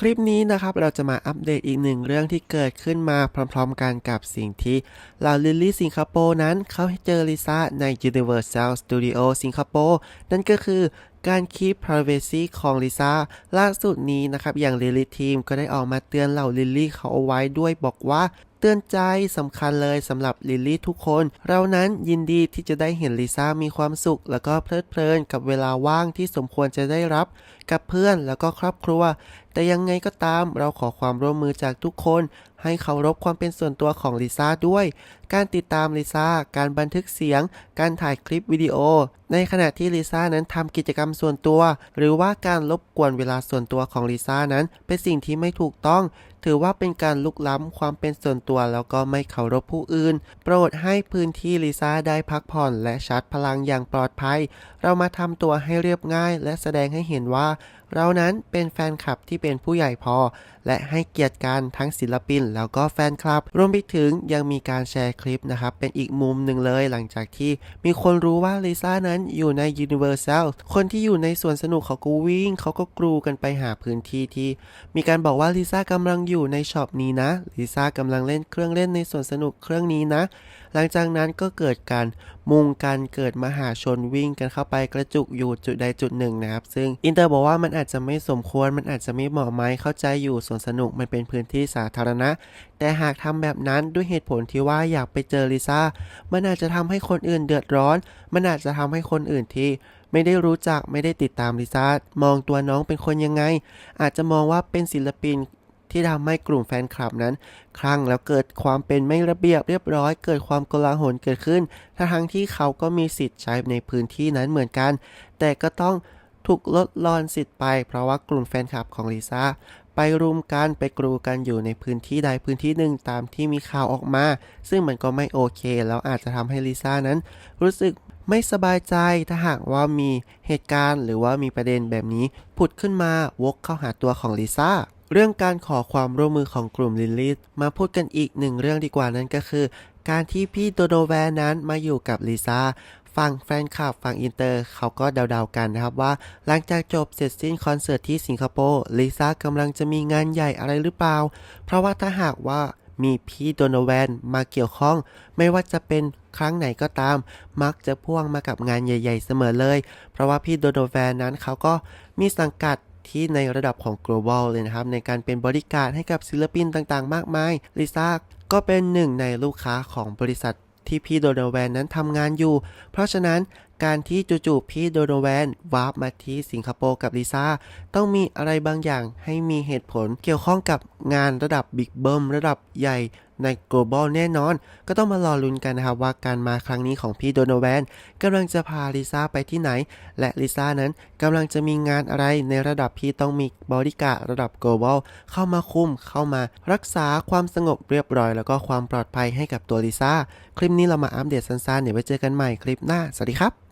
คลิปนี้นะครับเราจะมาอัปเดตอีกหนึ่งเรื่องที่เกิดขึ้นมาพร้อมๆกันกับสิ่งที่เหล่าลิลลี่สิงคโปร์นั้นเขาเจอลิซ่าใน Universal Studio สิงคโปร์นั่นก็คือการคีป privacy ของลิซ่าล่าสุดนี้นะครับอย่างลิลลี่ทีมก็ได้ออกมาเตือนเหล่าลิลลี่เขาเอาไว้ด้วยบอกว่าเตือนใจสำคัญเลยสำหรับลิลลี่ทุกคน เรานั้นยินดีที่จะได้เห็นลิซ่ามีความสุข แล้วก็เพลิดเพลินกับเวลาว่างที่สมควรจะได้รับ กับเพื่อนแล้วก็ครอบครัว แต่ยังไงก็ตามเราขอความร่วมมือจากทุกคน ให้เคารพความเป็นส่วนตัวของลิซ่าด้วย การติดตามลิซ่า การบันทึกเสียง การถ่ายคลิปวิดีโอ ในขณะที่ลิซ่านั้นทำกิจกรรมส่วนตัว หรือว่าการรบกวนเวลาส่วนตัวของลิซ่านั้น เป็นสิ่งที่ไม่ถูกต้อง ถือว่าเป็นการลุกล้ำความเป็นส่วนตัวแล้วก็ไม่เคารพผู้อื่น โปรดให้พื้นที่ลิซ่าได้พักผ่อน และชาร์จพลังอย่างปลอดภัย เรามาทำตัวให้เรียบง่าย และแสดงให้เห็นว่าเรานั้นเป็นแฟนคลับที่เป็นผู้ใหญ่พอ และให้เกียรติกันทั้งศิลปิน แล้วก็แฟนคลับ รวมไปถึงยังมีการแชร์คลิปนะครับ เป็นอีกมุมหนึ่งเลยหลังจากที่มีคนรู้ว่าลิซ่านั้นอยู่ใน Universal คนที่อยู่ในสวนสนุกเขาก็วิ่งเขาก็กรูกันไปหาพื้นที่ที่ มีการบอกว่าลิซ่ากำลังอยู่ในช็อปนี้นะลิซ่ากำลังเล่นเครื่องเล่นในสวนสนุกเครื่องนี้นะ หลังจากนั้นก็เกิดการมุงกันเกิดมหาชนวิ่งกันเข้าไปกระจุกอยู่จุดใดจุดหนึ่งนะครับ ซึ่งอินเตอร์บอกว่ามันอาจจะไม่สมควรมันอาจจะไม่เหมาะไหมเข้าใจอยู่สวนสนุกมันเป็นพื้นที่สาธารณะ แต่หากทำแบบนั้นด้วยเหตุผลที่ว่าอยากไปเจอลิซ่ามันอาจจะทำให้คนอื่นเดือดร้อน มันอาจจะทำให้คนอื่นที่ไม่ได้รู้จักไม่ได้ติดตามลิซ่ามองตัวน้องเป็นคนยังไง อาจจะมองว่าเป็นศิลปิน ที่ทำให้กลุ่มแฟนคลับนั้น คลั่งแล้วเกิดความเป็นไม่ระเบียบเรียบร้อย เกิดความโกลาหลเกิดขึ้นทั้งที่เขาก็มีสิทธิ์ใช้ในพื้นที่นั้นเหมือนกัน แต่ก็ต้องถูกลดรอนสิทธิ์ไป เพราะว่ากลุ่มแฟนคลับของลิซ่าไปรุมกันไปกรูกันอยู่ในพื้นที่ใดพื้นที่หนึ่งตามที่มีข่าวออกมา ซึ่งมันก็ไม่โอเค แล้วอาจจะทำให้ลิซ่านั้น รู้สึกไม่สบายใจถ้าหากว่ามีเหตุการณ์ หรือว่ามีประเด็นแบบนี้ผุดขึ้นมาวกเข้าหาตัวของลิซ่า เรื่องการขอความร่วมมือของกลุ่มลิลลี่มาพูดกันอีกหนึ่งเรื่องดีกว่านั่นก็คือ การที่พี่โดโดแวนนั้นมาอยู่กับลิซ่าฝั่งแฟนคลับฝั่งอินเตอร์เขาก็เดาๆกันนะครับว่า หลังจากจบเสร็จสิ้นคอนเสิร์ตที่สิงคโปร์ลิซ่ากำลังจะมีงานใหญ่อะไรหรือเปล่า เพราะว่าถ้าหากว่ามีพี่โดโนแวนมาเกี่ยวข้อง ไม่ว่าจะเป็นครั้งไหนก็ตาม มักจะพ่วงมากับงานใหญ่ ๆ เสมอเลย เพราะว่าพี่โดโนแวนนั้นเขาก็มีสังกัด ที่ในระดับของ global เลยนะครับ ในการเป็นบริการให้กับศิลปินต่างๆ มากมายลิซ่าก็เป็นหนึ่งในลูกค้าของบริษัทที่พี่โดโนแวนนั้นทำงานอยู่ เพราะฉะนั้นการที่จู่ๆพี่โดโนแวนวาร์ปมาที่สิงคโปร์กับลิซ่าต้องมีอะไรบางอย่างให้มีเหตุผลเกี่ยวข้องกับงานระดับบิ๊กเบิ้มระดับใหญ่ ใน global แน่นอน ก็ต้องมารอลุ้นกันนะครับว่าการมาครั้งนี้ของพี่โดนแวนกำลังจะพาลิซ่าไปที่ไหน และลิซ่านั้นกำลังจะมีงานอะไรในระดับที่ต้องมีบริการระดับ global เข้ามาคุม เข้ามารักษาความสงบเรียบร้อย แล้วก็ความปลอดภัยให้กับตัวลิซ่า คลิปนี้เรามาอัปเดตสั้นๆ เดี๋ยวไว้เจอกันใหม่คลิปหน้า สวัสดีครับ